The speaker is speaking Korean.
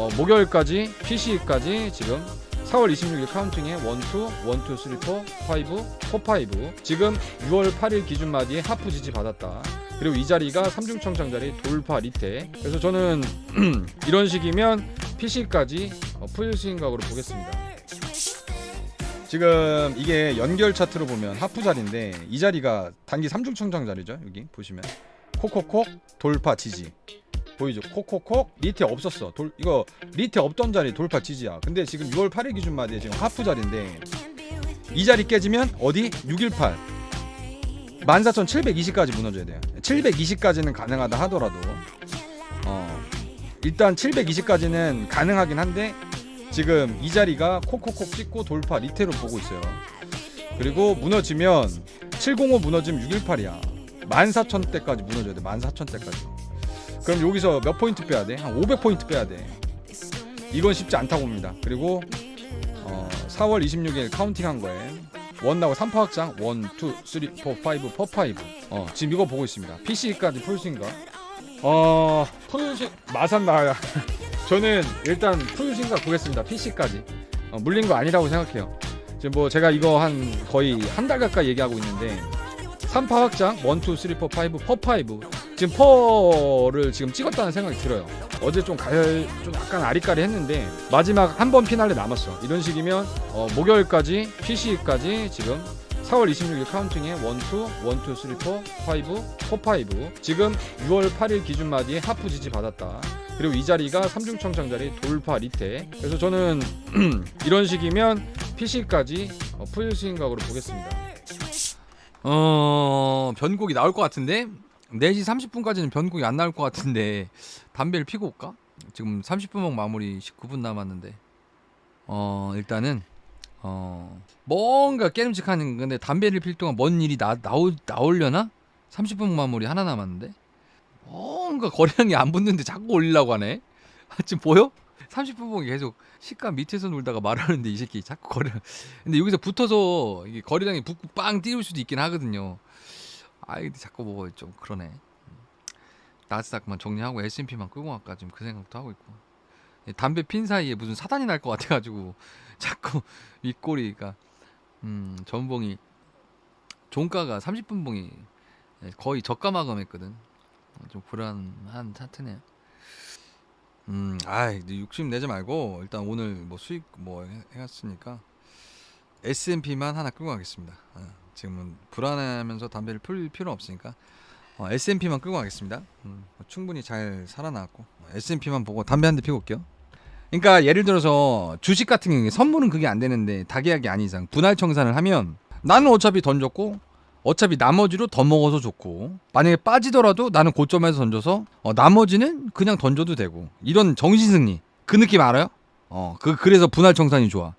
어, 목요일까지 PC까지 지금 4월 26일 카운팅에 1, 2, 1, 2, 3, 4, 5, 4, 5 지금 6월 8일 기준 마디에 하프 지지 받았다. 그리고 이 자리가 삼중청창 자리 돌파 리테. 그래서 저는 이런 식이면 PC까지 어, 풀스윙 각으로 보겠습니다. 지금 이게 연결 차트로 보면 하프 자리인데 이 자리가 단기 삼중청창 자리죠. 여기 보시면 콕콕콕 돌파 지지. 보이죠? 콕콕콕 리테 없었어. 돌 이거 리테 없던 자리 돌파 지지야. 근데 지금 6월 8일 기준 마디에 지금 하프 자리인데 이 자리 깨지면 어디? 618 14,720까지 무너져야 돼요. 720까지는 가능하다 하더라도 어 일단 720까지는 가능하긴 한데 지금 이 자리가 콕콕콕 찍고 돌파 리테로 보고 있어요. 그리고 무너지면 705 무너지면 618이야. 14,000대까지 무너져야 돼. 14,000대까지. 그럼 여기서 몇 포인트 빼야 돼? 한 500포인트 빼야 돼. 이건 쉽지 않다고 봅니다. 그리고 어, 4월 26일 카운팅한 거에 원 나고 3파 확장 1, 2, 3, 4, 5, 4, 5 어, 지금 이거 보고 있습니다. PC까지 풀스인가? 어, 풀스인 마산 나야. 저는 일단 풀스인가 보겠습니다. PC까지 어, 물린 거 아니라고 생각해요. 지금 뭐 제가 이거 한 거의 한 달 가까이 얘기하고 있는데 3파 확장 1, 2, 3, 4, 5, 4, 5 지금 퍼를 지금 찍었다는 생각이 들어요. 어제 좀 가열 좀 약간 아리까리 했는데 마지막 한 번 피날레 남았어. 이런 식이면 어, 목요일까지 PC까지 지금 4월 26일 카운팅에 1, 2, 1, 2, 3, 4, 5, 4, 5 지금 6월 8일 기준 마디에 하프 지지 받았다. 그리고 이 자리가 삼중청창 자리 돌파 리테. 그래서 저는 이런 식이면 PC까지 어, 풀 스윙 각으로 보겠습니다. 어 변곡이 나올 것 같은데 4시 30분까지는 변곡이 안 나올 것 같은데 담배를 피고 올까? 지금 30분목 마무리 19분 남았는데 어 일단은 어 뭔가 깨름직한 건데 담배를 필 동안 뭔 일이 나 나올 나올려나? 30분 마무리 하나 남았는데 뭔가 거래량이 안 붙는데 자꾸 올리려고 하네. 지금 보여? 30분봉이 계속 시가 밑에서 놀다가 말하는데 이 새끼 자꾸 거래. 근데 여기서 붙어서 이게 거래량이 붙고 빵 띄울 수도 있긴 하거든요. 아 근데 자꾸 뭐좀 그러네. 나스닥만 정리하고 S&P만 끌고 갈까 지금 그 생각도 하고 있고. 이 담배 핀 사이에 무슨 사단이 날 것 같아가지고 자꾸 윗꼬리가 음 전봉이 종가가 30분 봉이 거의 저가 마감했거든. 좀 불안한 차트네요. 음, 아이, 욕심 내지 말고 일단 오늘 뭐 수익 뭐 해- 해갔으니까 S&P만 하나 끌고 가겠습니다. 어, 지금은 불안해하면서 담배를 풀 필요 없으니까 어, S&P만 끌고 가겠습니다. 음, 뭐 충분히 잘 살아나왔고 어, S&P만 보고 담배 한 대 피고 올게요. 그러니까 예를 들어서 주식 같은 경우에 선물은 그게 안 되는데 다계약이 아닌 이상 분할 청산을 하면 나는 어차피 던졌고 어차피 나머지로 더 먹어서 좋고 만약에 빠지더라도 나는 고점에서 던져서 어, 나머지는 그냥 던져도 되고 이런 정신승리 그 느낌 알아요? 어, 그 그래서 분할 청산이 좋아.